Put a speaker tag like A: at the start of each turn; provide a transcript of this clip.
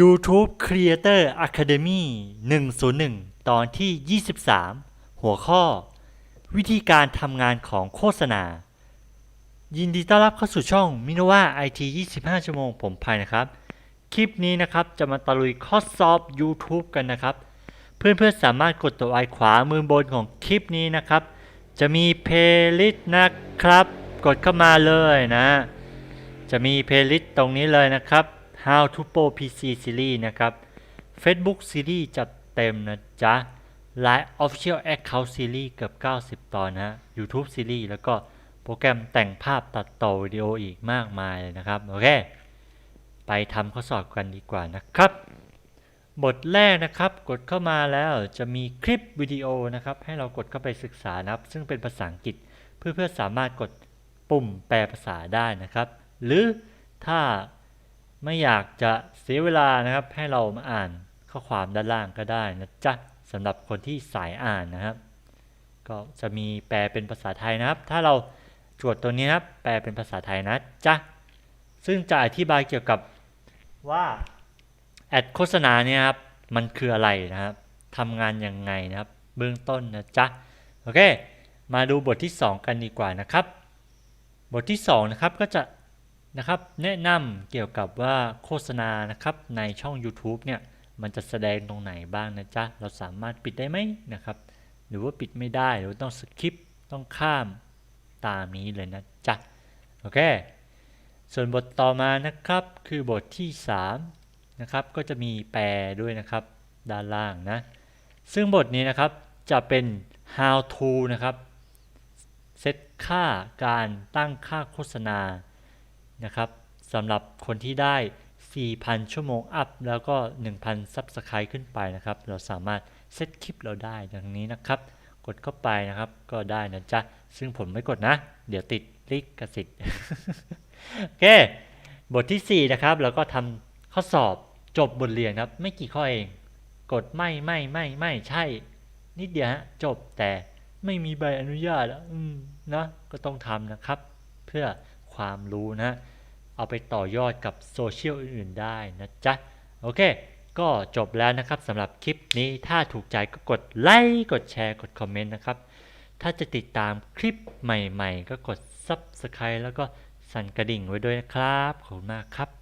A: YouTube Creator Academy 101 ตอนที่ 23 หัวข้อ วิธีการทำงานของโฆษณา ยินดีต้อนรับเข้าสู่ช่องมินว่า IT 25 ชั่วโมงผมภายนะครับ คลิปนี้นะครับจะมาตะลุยข้อสอบ YouTube กันนะครับ เพื่อนๆสามารถกดตัวไอขวามือบนของคลิปนี้นะครับ จะมีเพลย์ลิสต์นะครับ กดเข้ามาเลยนะ จะมีเพลย์ลิสต์ตรงนี้เลยนะครับ How to Pro PC Series นะครับ Facebook Series จัดเต็มนะจ๊ะ Line Official Account Series เกือบ 90 ตอนนะฮะ YouTube Series แล้วก็โปรแกรมแต่งภาพตัดต่อวิดีโออีกมากมายเลยนะครับ โอเค ไปทำข้อสอบกันดีกว่านะครับ บทแรกนะครับกดเข้ามาแล้วจะมีคลิปวิดีโอนะครับ ให้เรากดเข้าไปศึกษานะครับ ซึ่งเป็นภาษาอังกฤษเพื่อเพื่อสามารถกดปุ่มแปลภาษาได้นะครับ หรือถ้า ไม่อยากจะเสียเวลานะครับ ให้เรามาอ่านข้อความด้านล่างก็ได้นะจ๊ะสำหรับคนที่สายอ่านนะครับ ก็จะมีแปลเป็นภาษาไทยนะครับ ถ้าเราจวดตัวนี้นะครับ แปลเป็นภาษาไทยนะจ๊ะซึ่งจะอธิบายเกี่ยวกับว่าแอดโฆษณาเนี่ยครับมันคืออะไรนะครับทำงานยังไงนะครับ เบื้องต้นนะจ๊ะโอเค มาดูบทที่ 2 กันดีกว่านะครับ บทที่ 2 นะครับก็จะ นะครับ แนะนำเกี่ยวกับว่าโฆษณานะครับในช่อง YouTube เนี่ยมันจะแสดงตรงไหนบ้างนะจ๊ะ เราสามารถปิดได้ไหมนะครับ หรือว่าปิดไม่ได้หรือว่าต้องสคิปต้องข้ามตามนี้เลยนะจ๊ะ โอเค ส่วนบทต่อมานะครับคือบทที่ 3 นะครับ ก็จะมีแปลด้วยนะครับ ด้านล่างนะ ซึ่งบทนี้นะครับจะเป็น how to นะครับ เซตค่าการตั้งค่าโฆษณา นะครับสำหรับคนที่ได้ 4,000 ชั่วโมงอัพแล้วก็ 1,000 ซับสไครต์ขึ้นไปนะครับ เราสามารถเซตคลิปเราได้ดังนี้นะครับ กดเข้าไปนะครับก็ได้นะจ๊ะ ซึ่งผมไม่กดนะ เดี๋ยวติดลิขสิทธิ์โอเค บทที่ 4 นะครับ แล้วก็ทำข้อสอบจบบทเรียนครับ ไม่กี่ข้อเอง กดไม่ไม่ไม่ไม่ใช่ นิดเดียวฮะจบแต่ไม่มีใบอนุญาตอะอืมนะก็ต้องทำนะครับ เพื่อความรู้นะ เอาไปต่อยอดกับโซเชียลอื่นๆได้นะจ๊ะ โอเค ก็จบแล้วนะครับสำหรับคลิปนี้ถ้าถูกใจก็กดไลค์กดแชร์กดคอมเมนต์นะครับ ถ้าจะติดตามคลิปใหม่ๆ ก็กด Subscribe แล้วก็สั่นกระดิ่งไว้ด้วยนะครับ ขอบคุณมากครับ